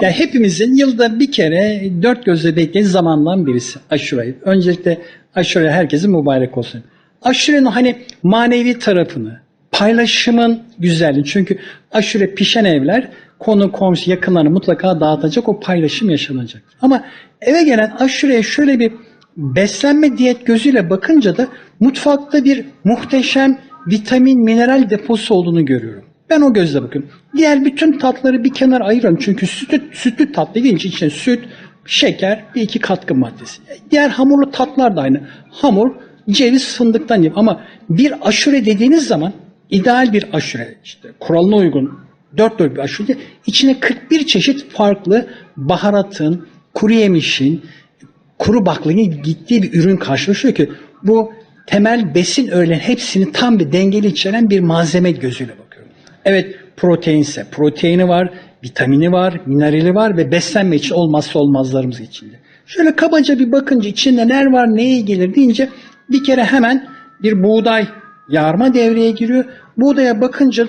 Ya hepimizin yılda bir kere dört gözle beklediği zamandan birisi aşure. Öncelikle aşure herkesin mübarek olsun. Aşurenin hani manevi tarafını, paylaşımın güzelliği. Çünkü aşure pişen evler konu komşu yakınlarını mutlaka dağıtacak o paylaşım yaşanacak. Ama eve gelen aşureye şöyle bir beslenme diyet gözüyle bakınca da mutfakta bir muhteşem vitamin, mineral deposu olduğunu görüyorum. Ben o gözle bakıyorum. Diğer bütün tatları bir kenar ayırıyorum. Çünkü sütlü, sütlü tatlı deyince içine süt, şeker, bir iki katkı maddesi. Diğer hamurlu tatlar da aynı. Hamur, ceviz, fındıktan yapıyor. Ama bir aşure dediğiniz zaman ideal bir aşure işte kuralına uygun dört dört bir aşure içine 41 çeşit farklı baharatın, kuru yemişin, kuru baklavayın gittiği bir ürün karşılaşıyor ki bu temel besin öğelen hepsini tam bir dengeli içeren bir malzeme gözüyle bakıyorum. Evet proteinse proteini var, vitamini var, minerali var ve beslenme için olmazsa olmazlarımız içinde. Şöyle kabaca bir bakınca içinde neler var, neye gelir deyince bir kere hemen bir buğday yarma devreye giriyor. Buğdaya bakınca da